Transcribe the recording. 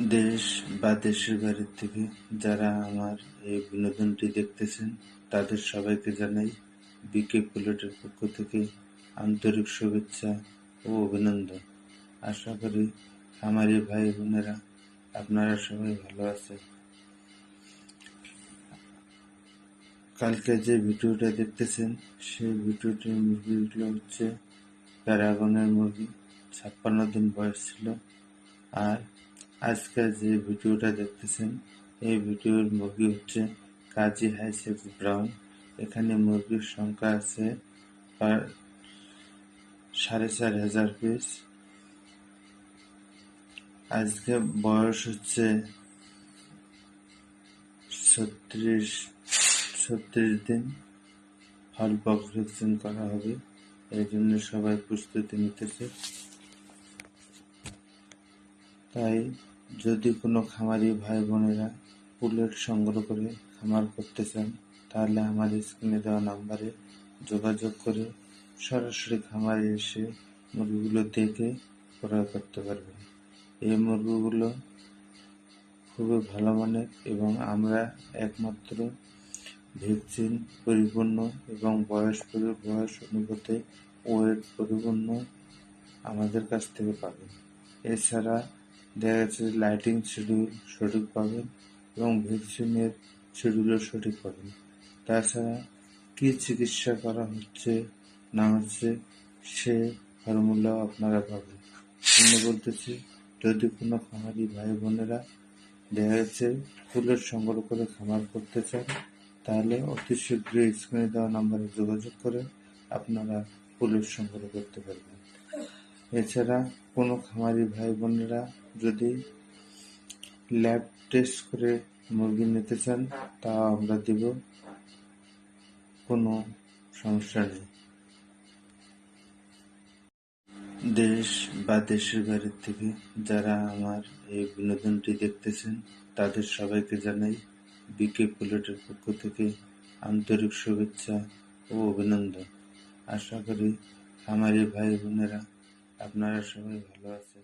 দেশ বা দেশের বাইরে থেকে যারা আমার এই বিনোদনটি দেখতেছেন, তাদের সবাইকে জানাই বিকে বুলেটের পক্ষ থেকে আন্তরিক শুভেচ্ছা ও অভিনন্দন। আশা করি আমার এই ভাই বোনেরা আপনারা সবাই ভালো আছেন। কালকে যে ভিডিওটা দেখতেছেন, সেই ভিডিওটির মুরগিগুলো হচ্ছে প্যারাগনের মুরগি ছাপ্পান্ন দিন বয়স ছিল। আর আজকে যে ভিডিওটা দেখতেছেন, এই ভিডিওর মুরগি হচ্ছে কাজী হাইসেক্স ব্রাউন এখানে মুরগির সংখ্যা আছে সাড়ে চার হাজার পিস। আজকে বয়স হচ্ছে ছত্রিশ ছত্রিশ দিন। হল বক্স করা হবে, এই জন্য সবাই প্রস্তুতি নিতেছে। তাই যদি কোনো খামারি ভাই বোনেরা পুলেট সংগ্রহ করে খামার করতে চান, তাহলে আমার স্ক্রিনে দেওয়া নাম্বারে যোগাযোগ করে সরাসরি খামারে এসে মুরগিগুলো দেখে ক্রয় করতে পারবেন। এই মুরগিগুলো খুবই ভালো মানের এবং আমরা একমাত্র ভ্যাকসিন পরিপূর্ণ এবং বয়স বয়স অনুপাতে ওয়েট পরিপূর্ণ আমাদের কাছ থেকে পাবেন। এছাড়া দেখা যাচ্ছে লাইটিং শিডিউল সঠিক পাবেন এবং ভ্যাকসিনের শিডিউলও সঠিক পাবেন তাছাড়া কী চিকিৎসা করা হচ্ছে না হচ্ছে সে ফর্মুলাও আপনারা পাবেন। আমি বলতেছি, যদি কোনো খামারি ভাই বোনেরা দেখা যাচ্ছে ফুলের সংগ্রহ করে খামার করতে চান, তাহলে অতি শীঘ্রই স্ক্রিনে দেওয়া নাম্বারে যোগাযোগ করে আপনারা ফুলের সংগ্রহ করতে পারবেন। এছাড়া কোনো খামারি ভাই বোনেরা যদি ল্যাব টেস্ট করে মুরগি নিতে চান তা আমরা দিব। কোনো সমস্যা নেই। দেশ বা দেশের বাইরে থেকে যারা আমার এই বিনোদনটি দেখতেছেন, তাদের সবাইকে জানাই বিকে পুলেটের পক্ষ থেকে আন্তরিক শুভেচ্ছা ও অভিনন্দন। আশা করি আমার এই ভাই বোনেরা আপনারা সবাই ভালো আছেন।